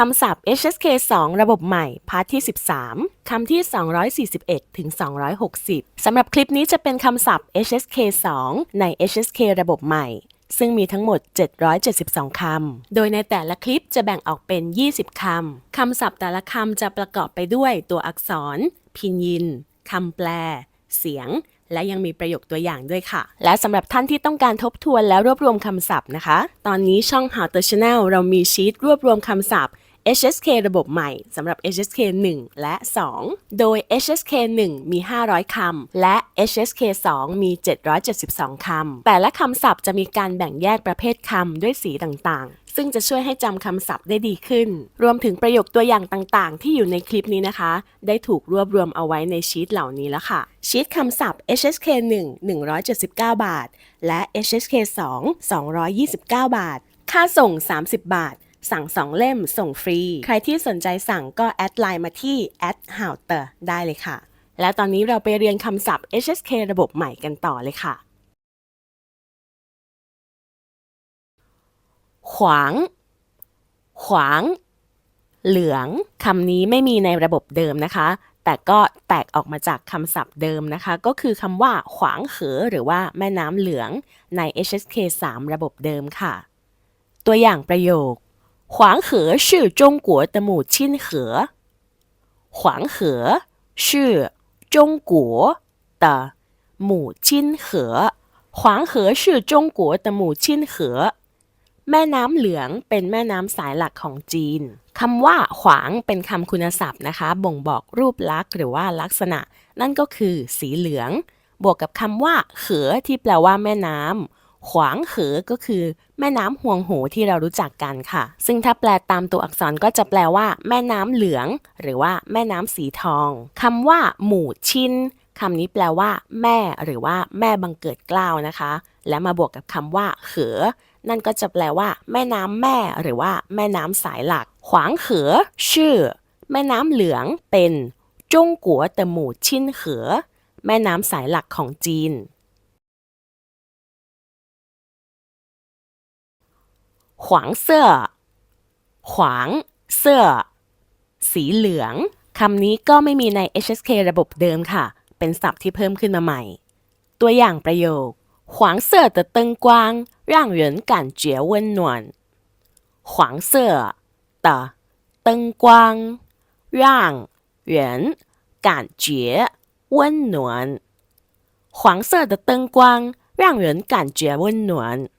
คำศัพท์ HSK 2 ระบบใหม่ พาร์ทที่ 13 คำที่ 241 ถึง 260 สำหรับคลิปนี้จะเป็นคำศัพท์ HSK 2 ใน HSK ระบบใหม่ ซึ่งมีทั้งหมด 772 คำ โดยในแต่ละคลิปจะแบ่งออกเป็น 20 คำ คำศัพท์แต่ละคำจะประกอบไปด้วยตัวอักษร พินยิน คำแปล เสียงและยังมีประโยคตัวอย่างด้วยค่ะ และสำหรับท่านที่ต้องการทบทวนและรวบรวมคำศัพท์นะคะ ตอนนี้ช่อง How to Channel เรามีชีตรวบรวมคำศัพท์ HSK ระบบใหม่สำหรับ HSK 1 และ 2 โดย HSK 1 มี 500 คำ และ HSK 2 มี 772 คำ แต่ละคำศัพท์จะมีการแบ่งแยกประเภทคำด้วยสีต่างๆ ซึ่งจะช่วยให้จำคำศัพท์ได้ดีขึ้น รวมถึงประโยคตัวอย่างต่างๆ ที่อยู่ในคลิปนี้นะคะ ได้ถูกรวบรวมเอาไว้ในชีตเหล่านี้แล้วค่ะ ชีตคำศัพท์ HSK 1 179 บาท และ HSK 2 229 บาท ค่าส่ง 30 บาท สั่ง2เล่มส่งฟรี ใครที่สนใจสั่งก็แอดไลน์มาที่ h o w t e r ได้เลยค่ะ และตอนนี้เราไปเรียนคำศัพท์ HSK ระบบใหม่กันต่อเลยค่ะ ขวาง ขวาง เหลืองคำนี้ไม่มีในระบบเดิมนะคะ แต่ก็แตกออกมาจากคำศัพท์เดิมนะคะ ก็คือคำว่า ขวางเขอหรือว่าแม่น้ำเหลืองใน HSK 3 ระบบเดิมค่ะ ตัวอย่างประโยค 黄河是中国的母亲河。黄河是中国的母亲河。黄河是中国的母亲河。แม่น้ำเหลืองเป็นแม่น้ำสายหลักของจีน คำว่า ขวางเป็นคำคุณศัพท์นะคะ บ่งบอกรูปลักษณ์หรือว่าลักษณะ นั่นก็คือสีเหลือง บวกกับคำว่า เขอที่แปลว่าแม่น้ำ ขวางเขอก็คือ แม่น้ำห่วงโหที่เรารู้จักกันค่ะ ซึ่งถ้าแปลตามตัวอักษรก็จะแปลว่า แม่น้ำเหลือง หรือว่าแม่น้ำสีทองคำว่า หมู่ชินคำนี้แปลว่า แม่ หรือว่าแม่บังเกิดกล้าวนะคะ และมาบวกกับคำว่าเขอนั่นก็จะแปลว่า แม่น้ำแม่ หรือว่าแม่น้ำสายหลัก ขวางเขอชื่อ แม่น้ำเหลืองเป็นจงกัวเตหมู่ชินเขอแม่น้ำสายหลักของจีน ขวางเสื้อ ขวางเสื้อ สีเหลือง คำนี้ก็ไม่มีใน HSK ระบบเดิมค่ะ เป็นศัพท์ที่เพิ่มขึ้นมาใหม่ ตัวอย่างประโยค黄色的灯光让人感觉温暖。黄色的灯光让人感觉温暖。黄色的灯光让人感觉温暖。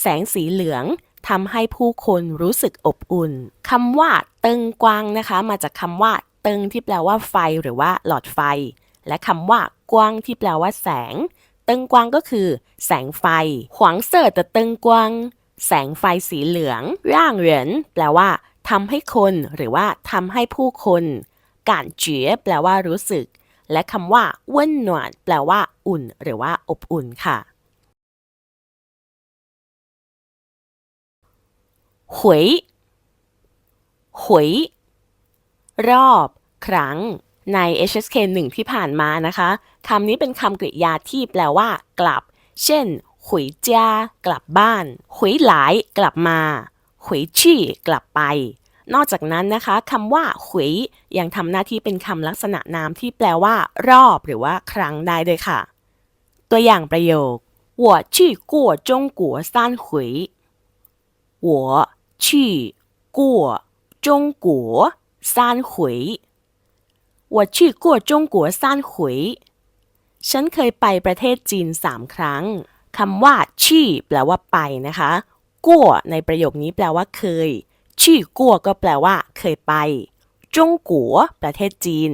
แสงสีเหลืองทำให้ผู้คนรู้สึกอบอุ่นคำว่าเติงกวางนะคะ มาจากคำว่าเติงที่แปลว่าไฟหรือว่าหลอดไฟ และคำว่ากวางที่แปลว่าแสง เติงกวางก็คือ แสงไฟขวางเสิร์ตเติงกวาง แสงไฟสีเหลือง ร่างเหรินแปลว่าทำให้คนหรือว่าทำให้ผู้คนการเจี๋ยแปลว่ารู้สึก และคำว่าเว้นหนวนแปลว่า อุ่น หรือว่าอบอุ่นค่ะ หวยหวยรอบ ครั้ง ใน HSK 1 ที่ผ่านมานะคะ คำนี้เป็นคำกริยาที่แปลว่า กลับ เช่นหวยจ้ากลับบ้านหวยหลาย กลับมาหวยชี่กลับไป นอกจากนั้นนะคะคำว่าหวยยังทำหน้าที่เป็นคำลักษณะนามที่แปลว่า รอบ หรือว่า ครั้งได้ด้วยค่ะ ตัวอย่างประโยค我去过中国三回我 去过中国三回。我去过中国三回。ฉันเคยไปประเทศจีนสามครั้ง คำว่าชี่แปลว่าไปนะคะกั่วในประโยคนี้แปลว่าเคย ชี่กั่วก็แปลว่า เคยไป จงกัวประเทศจีน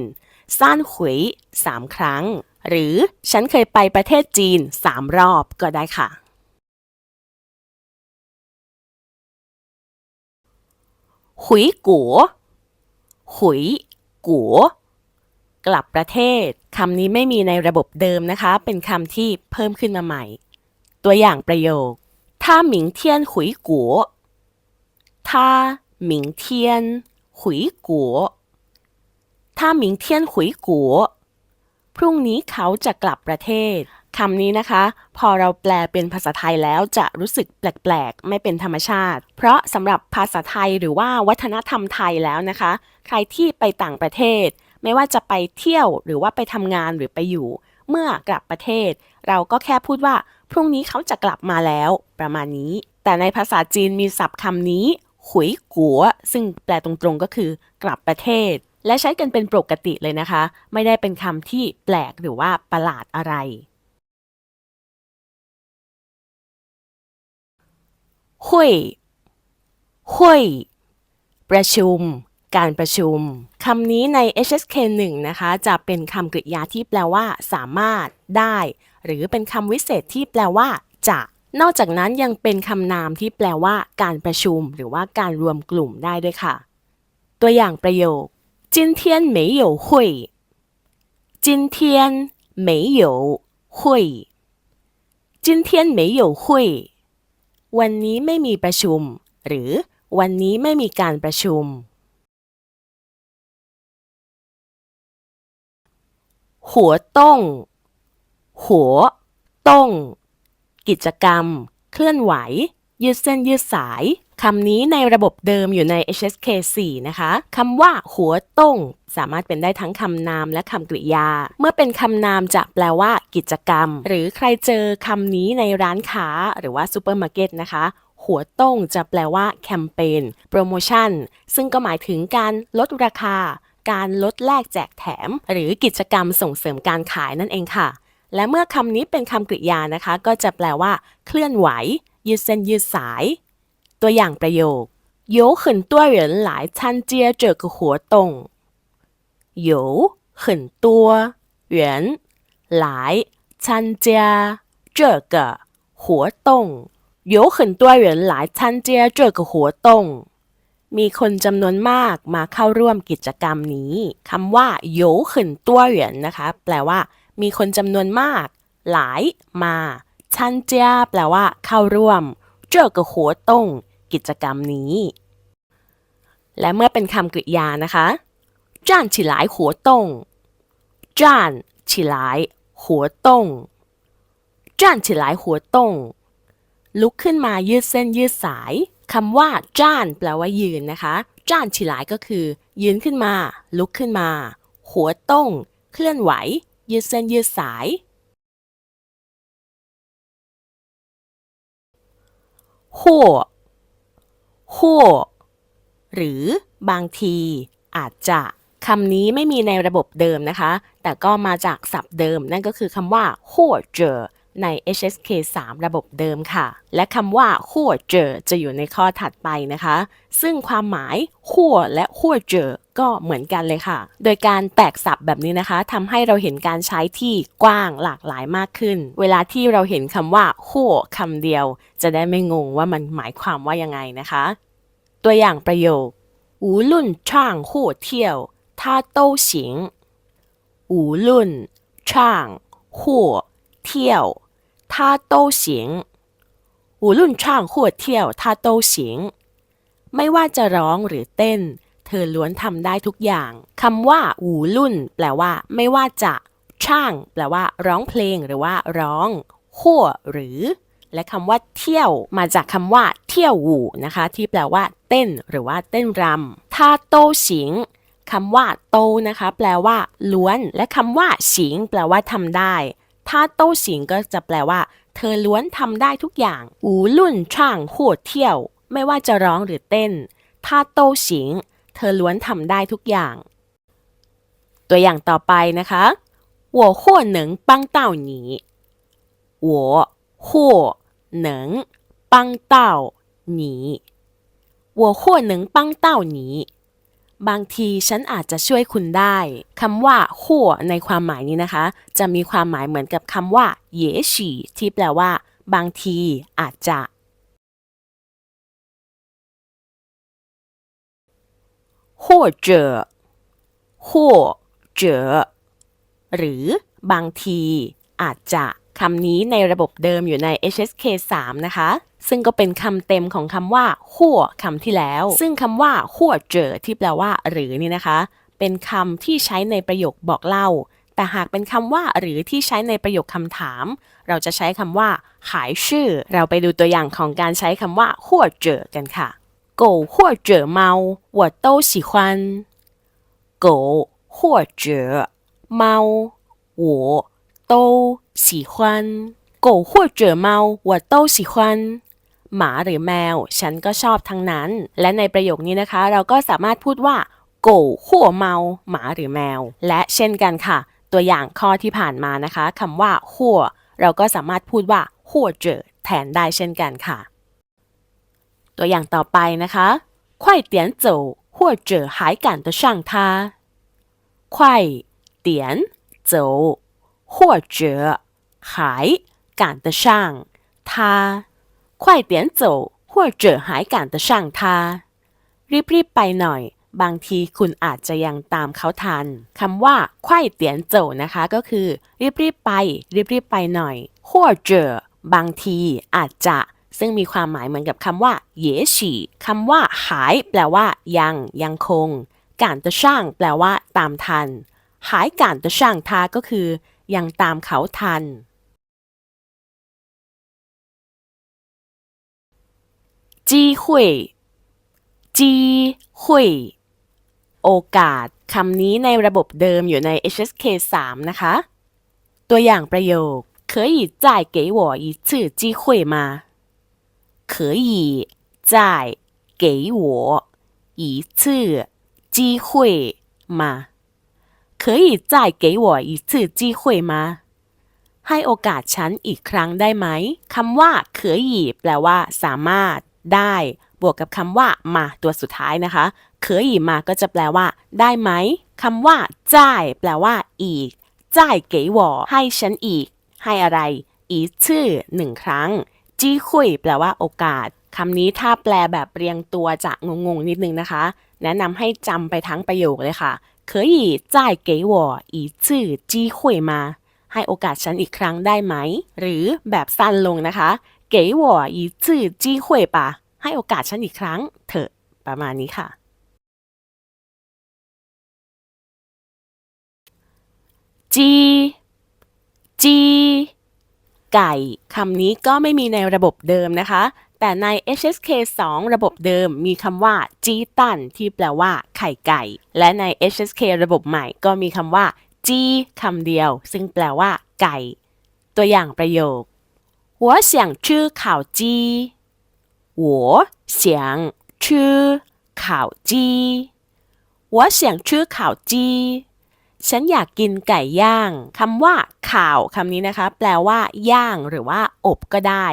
ซ่านหวยสามครั้ง หรือฉันเคยไปประเทศจีนสามรอบก็ได้ค่ะ หุยกัวหุยกัวกลับประเทศคำนี้ไม่มีในระบบเดิมนะคะ เป็นคำที่เพิ่มขึ้นมาใหม่ ตัวอย่างประโยคถ้าหมิงเทียนหุยกัวถ้าหมิงเทียนหุยกัวถ้าหมิงเทียนหุยกัวพรุ่งนี้เขาจะกลับประเทศ คำนี้นะคะ พอเราแปลเป็นภาษาไทยแล้วจะรู้สึกแปลกๆ ไม่เป็นธรรมชาติ เพราะสำหรับภาษาไทยหรือว่าวัฒนธรรมไทยแล้วนะคะ ใครที่ไปต่างประเทศ ไม่ว่าจะไปเที่ยวหรือว่าไปทำงานหรือไปอยู่ เมื่อกลับประเทศ เราก็แค่พูดว่า พรุ่งนี้เขาจะกลับมาแล้ว ประมาณนี้ แต่ในภาษาจีนมีศัพท์คำนี้ขุยกัวซึ่งแปลตรงๆก็คือกลับประเทศ และใช้กันเป็นปกติเลยนะคะ ไม่ได้เป็นคำที่แปลกหรือว่าประหลาดอะไร หุยหุยประชุม การประชุม คำนี้ใน HSK 1 นะคะ จะเป็นคำกริยาที่แปลว่า สามารถ ได้ หรือเป็นคำวิเศษที่แปลว่า จะ นอกจากนั้นยังเป็นคำนามที่แปลว่า การประชุม หรือว่าการรวมกลุ่มได้ด้วยค่ะ ตัวอย่างประโยค今天没有会今天没有会今天没有会 วันนี้ไม่มีประชุม หรือวันนี้ไม่มีการประชุมหัวต้ง หัว ต้ง กิจกรรม เคลื่อนไหว ยืดเส้นยืดสาย คำนี้ในระบบเดิมอยู่ใน HSK 4 นะคะ คำว่าหัวต้งสามารถเป็นได้ทั้งคำนามและคำกริยา เมื่อเป็นคำนามจะแปลว่า กิจกรรม หรือใครเจอคำนี้ในร้านค้า หรือว่าซูเปอร์มาร์เก็ตนะคะ หัวต้งจะแปลว่าแคมเปญโปรโมชั่น ซึ่งก็หมายถึงการลดราคา การลดแลกแจกแถม หรือกิจกรรมส่งเสริมการขายนั่นเองค่ะ และเมื่อคำนี้เป็นคำกริยานะคะ ก็จะแปลว่า เคลื่อนไหว ยืดเส้นยืดสาย ตัวอย่างประโยค有很多人来参加这个活动有很多人来参加这个活动有很多人来参加这个活动มีคนจำนวนมากมาเข้าร่วมกิจกรรมนี้คำว่า有很多人นะคะ แปลว่า มีคนจำนวนมาก หลาย มาชันเจียแปลว่า เข้าร่วม เจ้ากับหัวต้ง กิจกรรมนี้ และเมื่อเป็นคำกริยานะคะ站起来活动站起来活动站起来活动ลุกขึ้นมายืดเส้นยืดสายคำว่าจ้านแปลว่ายืนนะคะจ้านฉีหลายก็คือ ยืนขึ้นมา ลุกขึ้นมา หัวต้ง เคลื่อนไหว ยืดเส้นยืดสาย หัวหัวหรือบางทีอาจจะคำนี้ไม่มีในระบบเดิมนะคะ แต่ก็มาจากศัพท์เดิม นั่นก็คือคำว่าหัวเจอใน HSK 3 ระบบเดิมค่ะ และคำว่าหัวเจอจะอยู่ในข้อถัดไปนะคะ ซึ่งความหมายหัวและหัวเจอ ก็เหมือนกันเลยค่ะ โดยการแตกสับแบบนี้นะคะทำให้เราเห็นการใช้ที่กว้างหลากหลายมากขึ้น เวลาที่เราเห็นคำว่าโคคำเดียว จะได้ไม่งงว่ามันหมายความว่ายังไงนะคะ ตัวอย่างประโยคอูลุ่นช่างโคเที่ยวท่าโต้สิงอูลุ่นช่างโคเที่ยวท่าโต้สิงอูลุ่นช่างโคเที่ยวท่าโต้สิงไม่ว่าจะร้องหรือเต้น เธอล้วนทำได้ทุกอย่างคำว่าอูลุ่น แปลว่า ไม่ว่าจะช่าง แปลว่า ร้องเพลงหรือว่าร้องขั้วหรือ และคำว่าเที่ยวมาจากคำว่า เที่ยวหูนะคะ ที่แปลว่า เต้น หรือว่าเต้นรำถ้าโตสิงคำว่า โตนะคะ แปลว่า ล้วน และคำว่าสิงแปลว่าทำได้ถ้าโตสิงก็จะแปลว่า เธอล้วนทำได้ทุกอย่างอูลุ่นช่างหัวเที่ยว ไม่ว่าจะร้องหรือเต้นถ้าโตสิง เธอล้วนทำได้ทุกอย่าง ตัวอย่างต่อไปนะคะ我或能帮到你我或能帮到你我或能帮到你บางทีฉันอาจจะช่วยคุณได้คำว่าหัวในความหมายนี้นะคะ จะมีความหมายเหมือนกับคำว่าเยฉีที่แปลว่า บางทีอาจจะ 或者或者หรือบางที อาจจะคำนี้ในระบบเดิมอยู่ใน HSK 3 นะคะซึ่งก็เป็นคำเต็มของคำว่าหัวคำที่แล้ว ซึ่งคำว่าหัวเจอที่แปลว่า หรือนี่นะคะ เป็นคำที่ใช้ในประโยคบอกเล่า แต่หากเป็นคำว่าหรือที่ใช้ในประโยคคำถาม เราจะใช้คำว่าหายชื่อ เราไปดูตัวอย่างของการใช้คำว่า或者กันค่ะ 狗或者猫我都喜欢狗或者猫我都喜欢狗或者猫我都喜欢หมาหรือแมว ฉันก็ชอบทั้งนั้น และในประโยคนี้นะคะ เราก็สามารถพูดว่าโกหัวเมาหมาหรือแมว และเช่นกันค่ะ ตัวอย่างข้อที่ผ่านมานะคะคำว่าหัวเราก็สามารถพูดว่าหัวเจอแทนได้เช่นกันค่ะ ตัวอย่างต่อไปนะคะ快点走或者还赶得上他快点走或者还赶得上他快点走或者还赶得上他รีบๆไปหน่อย บางทีคุณอาจจะยังตามเขาทันคำว่า快点走นะคะ ก็คือ รีบๆไป รีบๆไปหน่อย或者บางทีอาจจะ ซึ่งมีความหมายเหมือนกับคำว่า也许คำว่าหายแปลว่า ยัง ยังคงการตะช่างแปลว่า ตามทัน หายการตะช่างทาก็คือ ยังตามเขาทัน จี้หุยจี้หุยโอกาส คำนี้ในระบบเดิมอยู่ใน HSK 3 นะคะ ตัวอย่างประโยค可以再给我一次机会吗 可以再给我一次机会吗可以再给我一次机会吗ให้โอกาสฉันอีกครั้งได้ไหมคำว่าเคยอีแปลว่า สามารถ ได้ บวกกับคำว่า มา ตัวสุดท้ายนะคะเคยอีมาก็จะแปลว่า ได้ไหมคำว่าจ่ายแปลว่า อีกจ่ายเก๋หวอให้ฉันอีก ให้อะไร อีชื่อหนึ่งครั้ง จี้คุยแปลว่าโอกาส คำนี้ถ้าแปลแบบเรียงตัวจะงงๆนิดนึงนะคะ แนะนำให้จำไปทั้งประโยคเลยค่ะ可以再给我一次机会吗ให้โอกาสฉันอีกครั้งได้ไหม หรือแบบสั้นลงนะคะ给我一次机会吧ให้โอกาสฉันอีกครั้ง เถอะ ประมาณนี้ค่ะ จีจี ไก่ คำนี้ก็ไม่มีในระบบเดิมนะคะ แต่ใน HSK 2 ระบบเดิมมีคำว่า จีตัน ที่แปลว่า ไข่ไก่ และใน HSK ระบบใหม่ก็มีคำว่า จีคำเดียว ซึ่งแปลว่า ไก่ ตัวอย่างประโยค我想吃烤鸡我想吃烤鸡我想吃烤鸡 ฉันอยากกินไก่ย่าง คำว่าข่าวคำนี้นะคะ แปลว่า ย่างหรือว่า อบก็ได้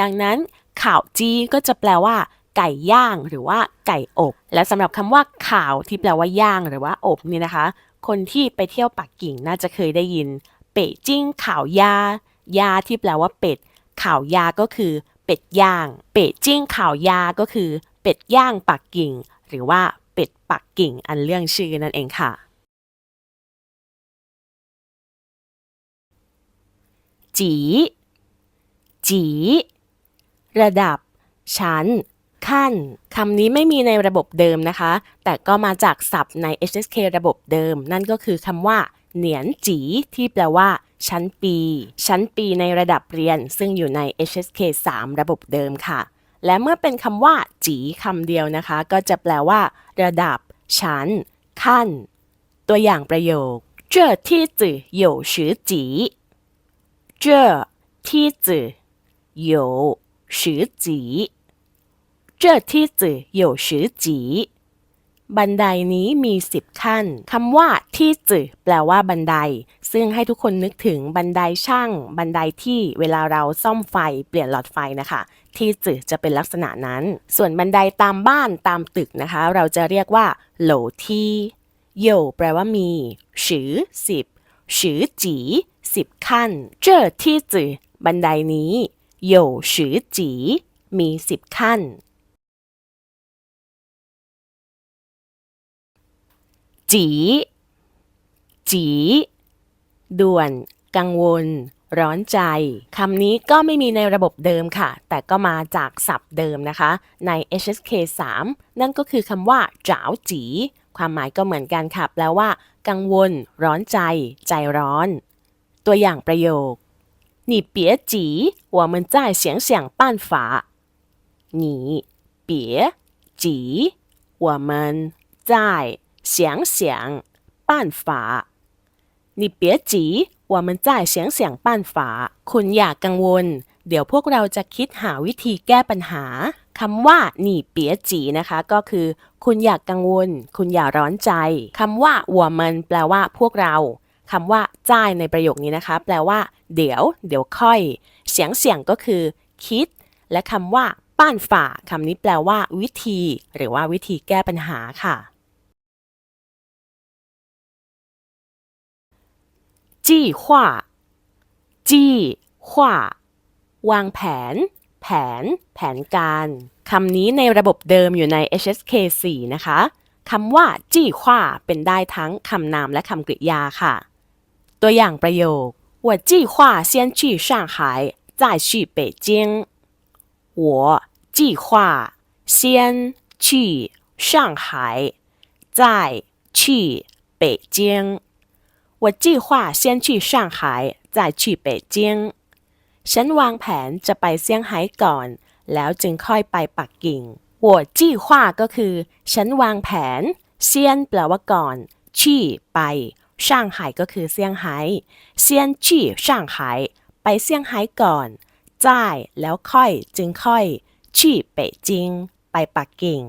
ดังนั้นข่าวจีก็จะแปลว่า ไก่ย่างหรือว่าไก่อบ และสำหรับคำว่าข่าวที่แปลว่าย่างหรือว่าอบนี่นะคะ คนที่ไปเที่ยวปักกิ่งน่าจะเคยได้ยิน เป่จิ้งข่าวยายาที่แปลว่าเป็ด ข่าวยาก็คือ เป็ดย่าง เป่จิ้งข่าวยาก็คือ เป็ดย่างปักกิ่ง หรือว่าเป็ดปักกิ่งอันเรื่องชื่อนั่นเองค่ะ จี จี ระดับ ชั้น ขั้น คำนี้ไม่มีในระบบเดิมนะคะ แต่ก็มาจากศัพท์ใน HSK ระบบเดิม นั่นก็คือคำว่า เหนียนจี ที่แปลว่า ชั้นปี ชั้นปีในระดับเรียน ซึ่งอยู่ใน HSK 3 ระบบเดิมค่ะ และเมื่อเป็นคำว่า จีคำเดียวนะคะ ก็จะแปลว่า ระดับ ชั้น ขั้น ตัวอย่างประโยค这梯子有十级 这梯子有十级这梯子有十级บันไดนี้มี 10 ขั้น คำว่าที่จืแปลว่าบันได ซึ่งให้ทุกคนนึกถึงบันไดช่าง บันไดที่เวลาเราซ่อมไฟเปลี่ยนหลอดไฟนะคะ ที่จืจะเป็นลักษณะนั้น ส่วนบันไดตามบ้านตามตึกนะคะ เราจะเรียกว่าโหลที่โยแปลว่ามีชือสิบชือจี สิบขั้น เจ้อที่จืบันไดนี้โยชือจี มีสิบขั้น จี จี ด่วน กังวล ร้อนใจ คำนี้ก็ไม่มีในระบบเดิมค่ะ แต่ก็มาจากศัพท์เดิมนะคะ ใน HSK 3 นั่นก็คือคำว่าจ้าวจี ความหมายก็เหมือนกันค่ะแปลว่า กังวล ร้อนใจ ใจร้อน ตัวอย่างประโยค你别急我们再想想办法你别急我们再想想办法你别急我们再想想办法คุณอย่ากกังวล เดี๋ยวพวกเราจะคิดหาวิธีแก้ปัญหา คำว่าหนีเปียจีนะคะ ก็คือ คุณอยากกังวล คุณอย่าร้อนใจ คำว่าหัวมันแปลว่าพวกเรา คำว่าจ่ายในประโยคนี้นะคะ แปลว่า เดี๋ยว เดี๋ยวค่อย เสียงเสียงก็คือ คิด และคำว่าป้านฝ่าคำนี้แปลว่า วิธี หรือว่าวิธีแก้ปัญหาค่ะ จี้หว่าจี้หว่าวางแผน แผน แผนการคำนี้ในระบบเดิมอยู่ใน HSK 4 นะคะคำว่า จี้หว่าเป็นได้ทั้งคำนามและคำกริยาค่ะตัวอย่างประโยค我计划先去上海再去北京我计划先去上海再去北京我计划先去上海再去北京ฉันวางแผนจะไปเซี่ยงไฮ้ก่อน แล้วจึงค่อยไปปักกิ่ง我计划ก็คือ ฉันวางแผนเซียนแปลว่าก่อนชี่ไป ช่างไห่ก็คือเซี่ยงไฮ้เซียนชี่ช่างไฮ้ไปเซี่ยงไฮ้ก่อนจ่ายแล้วค่อยจึงค่อยชี่เป่ยจิง ไปปักกิ่ง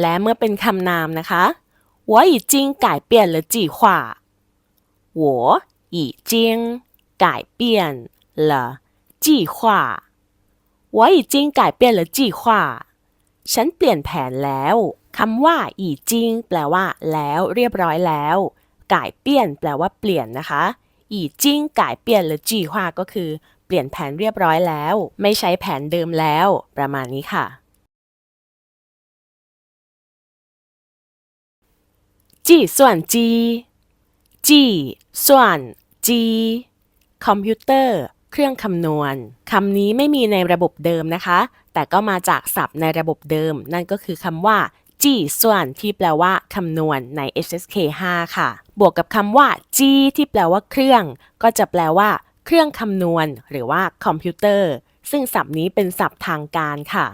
และเมื่อเป็นคำนามนะคะ我已经改变了计划我已经改变了计划我已经改变了计划ฉันเปลี่ยนแผนแล้ว คำว่าอีจิงแปลว่า แล้วเรียบร้อยแล้วก่ายเปี้ยนแปลว่าเปลี่ยนนะคะ อีจิงก่ายเปี้ยนหรือจีฮวาก็คือ เปลี่ยนแผนเรียบร้อยแล้ว ไม่ใช้แผนเดิมแล้ว ประมาณนี้ค่ะ จีส่วนจี จีส่วนจี คอมพิวเตอร์ เครื่องคำนวณ คำนี้ไม่มีในระบบเดิมนะคะ แต่ก็มาจากศัพท์ในระบบเดิม นั่นก็คือคำว่า จีส่วนที่แปลว่าคำนวณใน HSK 5 ค่ะ บวกกับคำว่าจีที่แปลว่าเครื่อง ก็จะแปลว่า เครื่องคำนวณ หรือว่าคอมพิวเตอร์ ซึ่งศัพท์นี้เป็นศัพท์ทางการค่ะ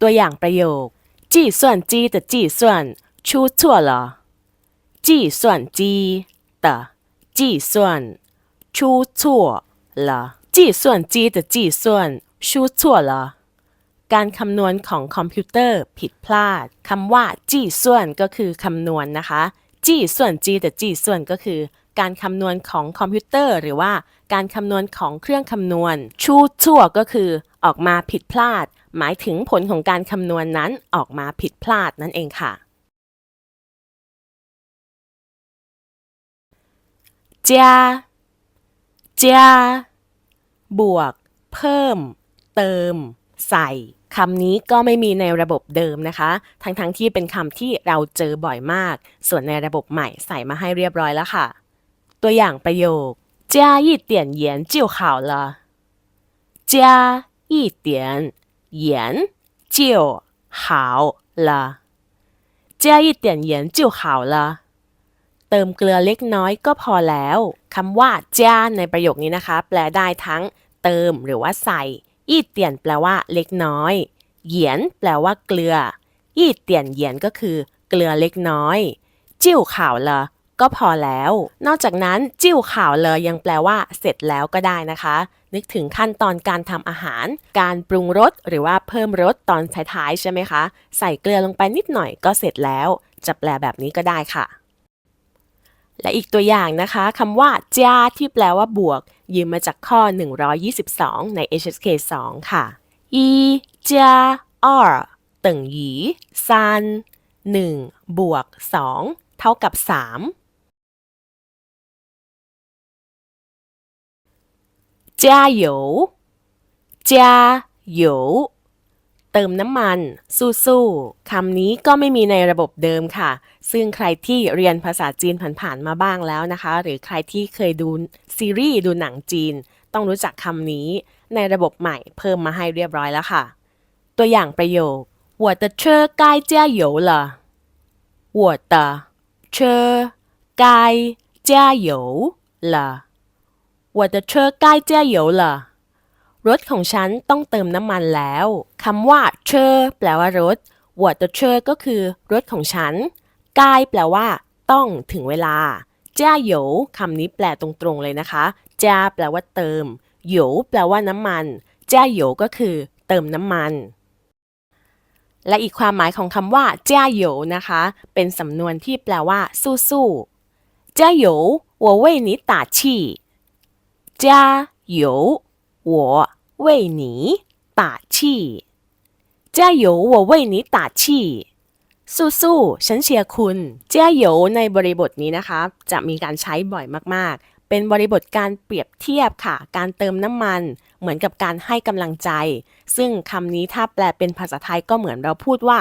ตัวอย่างประโยคจีส่วนจีแต่จีส่วนชูชั่วเหรอจีส่วนจีแต่จีส่วนชูชั่วเหรอจีส่วนจีแต่จีส่วนชูชั่วเหรอ การคำนวณของคอมพิวเตอร์ผิดพลาดคำว่าจี้ส่วนก็คือคำนวณนะคะจี้ส่วนจีแต่จี้ส่วนก็คือ การคำนวณของคอมพิวเตอร์ หรือว่าการคำนวณของเครื่องคำนวณ ชูชั่วก็คือออกมาผิดพลาด หมายถึงผลของการคำนวณนั้นออกมาผิดพลาดนั่นเองค่ะจ้าจ้าบวก เพิ่ม เติม ใส่ คำนี้ก็ไม่มีในระบบเดิมนะคะ ทั้งๆทที่เป็นคำที่เราเจอบ่อยมาก ส่วนในระบบใหม่ใส่มาให้เรียบร้อยแล้วค่ะ ตัวอย่างประโยค加一点盐就好了加一点盐就好了加一点盐就好了เติมเกลือเล็กน้อยก็พอแล้วคำว่าจ้าในประโยคนี้นะคะ แปลได้ทั้ง เติมหรือว่าใส่ อีเตียนแปลว่าเล็กน้อย เหยียนแปลว่าเกลือ อีเตียนเหยียนก็คือ เกลือเล็กน้อย จิ้วข่าวเลยก็พอแล้ว นอกจากนั้นจิ้วข่าวเลยยังแปลว่า เสร็จแล้วก็ได้นะคะ นึกถึงขั้นตอนการทำอาหาร การปรุงรสหรือว่าเพิ่มรสตอนท้ายๆใช่ไหมคะ ใส่เกลือลงไปนิดหน่อยก็เสร็จแล้ว จะแปลแบบนี้ก็ได้ค่ะ และอีกตัวอย่างนะคะคำว่าจ้าที่แปลว่าบวก ยืมมาจากข้อ 122 ใน HSK 2 ค่ะ一加二等于三1บวก 2 เท่ากับ 3加油加油 เติมน้ำมัน สู้ๆ คำนี้ก็ไม่มีในระบบเดิมค่ะ ซึ่งใครที่เรียนภาษาจีนผ่านๆมาบ้างแล้วนะคะ หรือใครที่เคยดูซีรีส์ดูหนังจีน ต้องรู้จักคำนี้ ในระบบใหม่เพิ่มมาให้เรียบร้อยแล้วค่ะ ตัวอย่างประโยค我的车该加油了 我的车该加油了我的车该加油了 รถของฉันต้องเติมน้ำมันแล้วคำว่าเชอแปลว่ารถ我的车ก็คือรถของฉันกายแปลว่า ต้องถึงเวลาจ้าโหยวคำนี้แปลตรงๆเลยนะคะจ้าแปลว่าเติมโหยวแปลว่าน้ำมันจ้าโหยวก็คือ เติมน้ำมัน และอีกความหมายของคำว่าจ้าโหยวนะคะ เป็นสำนวนที่แปลว่า สู้ๆจ้าโหยว我为你打气加油我 为你打气加油我为你打气สู้ๆฉันเชียร์คุณเจ้าโหยวในบริบทนี้นะคะ จะมีการใช้บ่อยมากๆ เป็นบริบทการเปรียบเทียบค่ะ การเติมน้ำมัน เหมือนกับการให้กำลังใจ ซึ่งคำนี้ถ้าแปลเป็นภาษาไทยก็เหมือนเราพูดว่า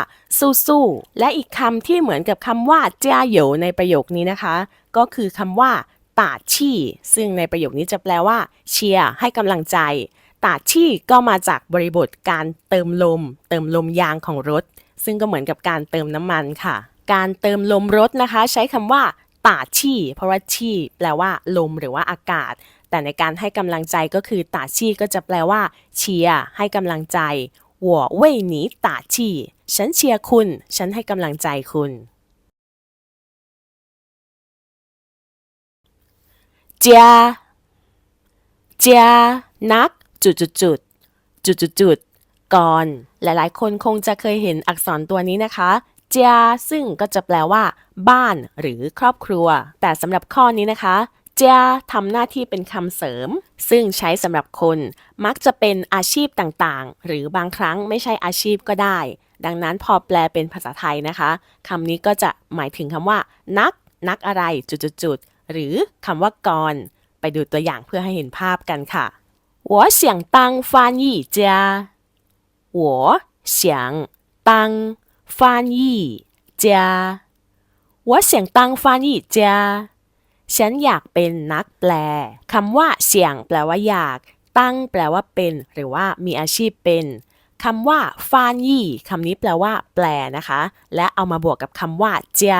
สู้ๆและอีกคำที่เหมือนกับคำว่าเจ้าโหยวในประโยคนี้นะคะ ก็คือคำว่าตาชี่ ซึ่งในประโยคนี้จะแปลว่า เชียร์ให้กำลังใจ ตาชี่ก็มาจากบริบทการเติมลม เติมลมยางของรถ ซึ่งก็เหมือนกับการเติมน้ำมันค่ะ การเติมลมรถนะคะ ใช้คำว่าตาชี่ เพราะว่าชี่ แปลว่า ลมหรือว่าอากาศ แต่ในการให้กำลังใจก็คือตาชี่ก็จะแปลว่า เชียร์ให้กำลังใจ我为你打气ฉันเชียร์คุณ ฉันให้กำลังใจคุณจ้าจ้านัก จุดจุดจุดจุดจุดจุดก่อน หลายๆ คนคงจะเคยเห็นอักษรตัวนี้นะคะเจียซึ่งก็จะแปลว่า บ้านหรือครอบครัว แต่สำหรับข้อนี้นะคะเจียทำหน้าที่เป็นคำเสริม ซึ่งใช้สำหรับคน มักจะเป็นอาชีพต่างๆ หรือบางครั้งไม่ใช่อาชีพก็ได้ ดังนั้นพอแปลเป็นภาษาไทยนะคะคำนี้ก็จะหมายถึงคำว่า นัก นักอะไรจุดๆหรือคำว่ากรไปดูตัวอย่างเพื่อให้เห็นภาพกันค่ะ 我想当翻译家我想当翻译家我想当翻译家ฉันอยากเป็นนักแปลคำว่าเสียงแปลว่าอยาก ตั้งแปลว่าเป็น หรือว่ามีอาชีพเป็นคำว่าฟานยี่คำนี้แปลว่า แปลนะคะ และเอามาบวกกับคำว่าเจีย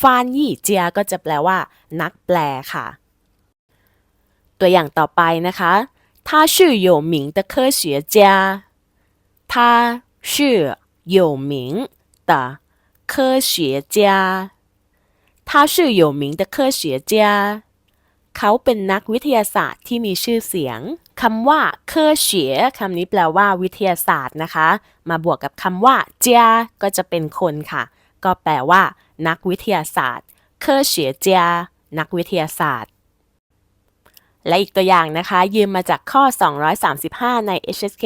ฟานยี่เจียก็จะแปลว่า นักแปลค่ะ ตัวอย่างต่อไปนะคะ 他是有名的科学家他是有名的科学家他是有名的科学家เขาเป็นนักวิทยาศาสตร์ที่มีชื่อเสียงคำว่าเคอเฉียคำนี้แปลว่า วิทยาศาสตร์นะคะ มาบวกกับคำว่าเจียก็จะเป็นคนค่ะ ก็แปลว่า นักวิทยาศาสตร์เคอเฉียเจียนักวิทยาศาสตร์ และอีกตัวอย่างนะคะยืมมาจากข้อ 235 ใน HSK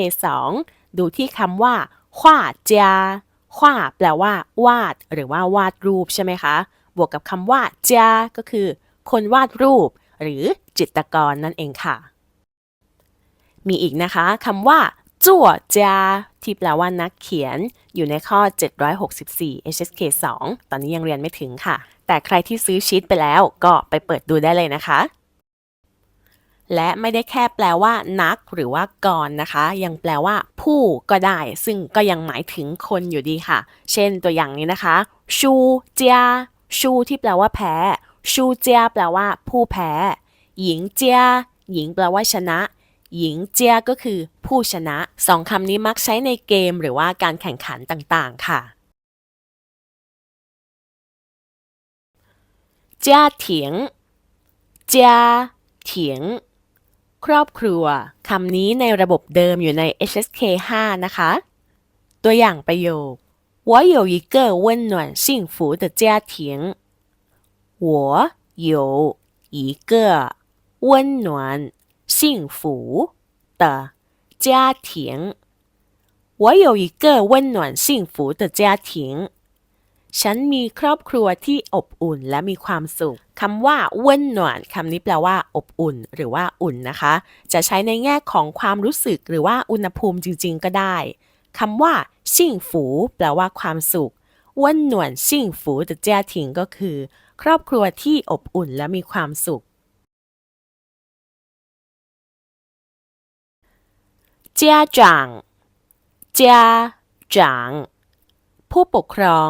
2 ดูที่คำว่าขว้าจียขว้าแปลว่า วาด หรือว่าวาดรูปใช่ไหมคะ บวกกับคำว่าจียก็คือ คนวาดรูป หรือจิตรกรนั่นเองค่ะ มีอีกนะคะคำว่าจั่วจาที่แปลว่านักเขียนอยู่ในข้อ 764 HSK 2 ตอนนี้ยังเรียนไม่ถึงค่ะ แต่ใครที่ซื้อชีตไปแล้วก็ไปเปิดดูได้เลยนะคะ และไม่ได้แค่แปลว่า นักหรือว่ากรนะคะ ยังแปลว่า ผู้ก็ได้ ซึ่งก็ยังหมายถึงคนอยู่ดีค่ะ เช่นตัวอย่างนี้นะคะ ชูเจียชูที่แปลว่าแพ้ ชูเจียแปลว่า ผู้แพ้ หญิงเจียหญิงแปลว่าชนะ หญิงเจียก็คือ ผู้ชนะ สองคำนี้มักใช้ในเกมหรือว่าการแข่งขันต่างๆ ค่ะ家庭家庭 ครอบครัว คำนี้ในระบบเดิมอยู่ใน HSK 5 นะคะ ตัวอย่างประโยค我有一个温暖幸福的家庭我有一个温暖幸福的家庭我有一个温暖幸福的家庭 ฉันมีครอบครัวที่อบอุ่นและมีความสุขคำว่าอ้วนหนวนคำนี้แปลว่า อบอุ่น หรือว่าอุ่นนะคะ จะใช้ในแง่ของความรู้สึกหรือว่าอุณหภูมิจริง ๆ ก็ได้คำว่าชิ่งฝู แปลว่าความสุขอ้วนหนวนชิ่งฝูจะเจ้าถิงก็คือ ครอบครัวที่อบอุ่นและมีความสุขเจ้าจางเจ้าจางผู้ปกครอง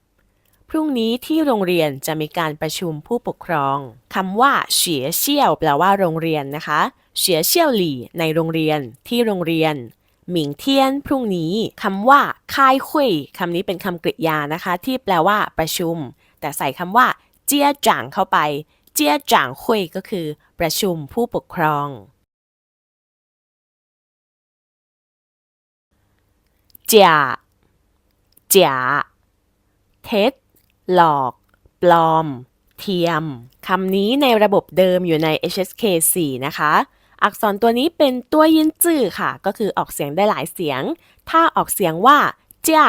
พรุ่งนี้ที่โรงเรียนจะมีการประชุมผู้ปกครองคำว่าเฉียเซี่ยวแปลว่าโรงเรียนนะคะเฉียเซี่ยวหลี่ในโรงเรียนที่โรงเรียนหมิงเทียนพรุ่งนี้คำว่าค่ายคุยคำนี้เป็นคำกริยานะคะ ที่แปลว่าประชุม แต่ใส่คำว่า เจียจ่างเข้าไป เจียจ่างคุยก็คือ ประชุมผู้ปกครองจ่าจ๋าเท็จ หลอก ปลอม เทียม คำนี้ในระบบเดิมอยู่ใน HSK 4 นะคะ อักษรตัวนี้เป็นตัวยินจื่อค่ะ ก็คือออกเสียงได้หลายเสียง ถ้าออกเสียงว่าจ้า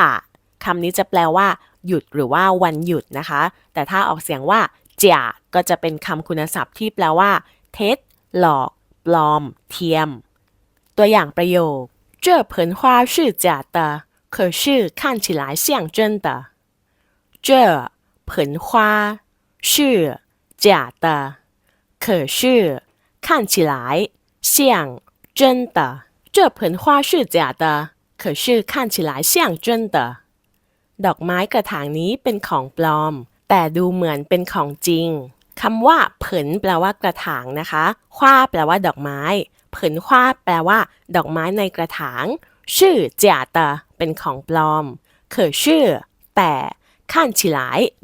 คำนี้จะแปลว่า หยุดหรือว่าวันหยุดนะคะ แต่ถ้าออกเสียงว่าจ่าก็จะเป็นคำคุณศัพท์ที่แปลว่า เท็จ หลอก ปลอม เทียม ตัวอย่างประโยค这盆花是假的可是看起来像真的这 盆花是假的可是看起来像真的这盆花是假的可是看起来像真的ดอกไม้กระถางนี้เป็นของปลอม แต่ดูเหมือนเป็นของจริง คำว่าเผินแปลว่ากระถางนะคะคว้าแปลว่าดอกไม้ เผินคว้าแปลว่า ดอกไม้ในกระถาง ชื่อเจียเตอเป็นของปลอมเขอชื่อ แต่ ขั้น起来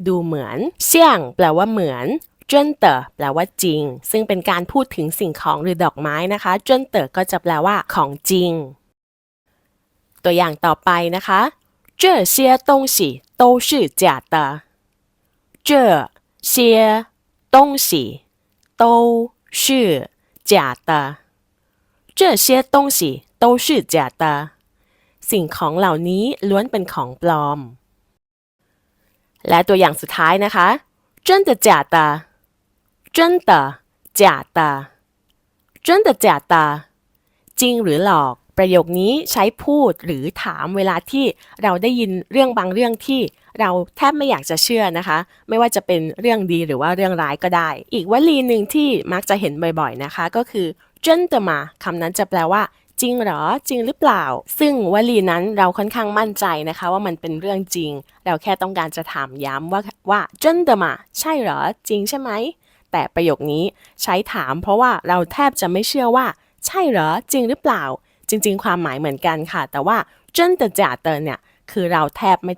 ดูเหมือนเสี่ยงแปลว่าเหมือนเจิ้นเตอแปลว่าจริง ซึ่งเป็นการพูดถึงสิ่งของหรือดอกไม้นะคะเจิ้นเตอก็จะแปลว่าของจริง ตัวอย่างต่อไปนะคะ这些东西都是假的这些东西都是假的这些东西都是假的สิ่งของเหล่านี้ล้วนเป็นของปลอม และตัวอย่างสุดท้ายนะคะ真的假的真的假的真的假的จริงหรือหลอก ประโยคนี้ใช้พูดหรือถามเวลาที่เราได้ยินเรื่องบางเรื่องที่เราแทบไม่อยากจะเชื่อนะคะ ไม่ว่าจะเป็นเรื่องดีหรือว่าเรื่องร้ายก็ได้ อีกวลีหนึ่งที่มักจะเห็นบ่อยๆนะคะ ก็คือ真的吗คำนั้นจะแปลว่า จริงหรอจริงหรือเปล่า ซึ่งวลีนั้นเราค่อนข้างมั่นใจนะคะ ว่ามันเป็นเรื่องจริง เราแค่ต้องการจะถามย้ำว่าว่าจนเดมาใช่หรอจริงใช่ไหมแต่ประโยคนี้ใช้ถามเพราะว่าเราแทบจะไม่เชื่อว่า ใช่เหรอจริงหรือเปล่า จริง ๆ ความหมายเหมือนกันค่ะ แต่ว่าจนเตจ่าเตอเนี่ยคือเราแทบไม่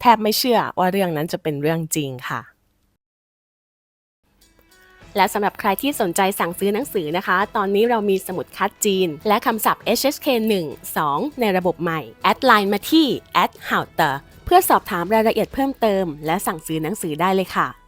แทบไม่เชื่อว่าเรื่องนั้นจะเป็นเรื่องจริงค่ะ และสำหรับใครที่สนใจสั่งซื้อหนังสือนะคะ ตอนนี้เรามีสมุดคัดจีน และคำศัพท์ HSK 1 2 ในระบบใหม่ แอดไลน์มาที่ h o u t e r เพื่อสอบถามรายละเอียดเพิ่มเติม และสั่งซื้อหนังสือได้เลยค่ะ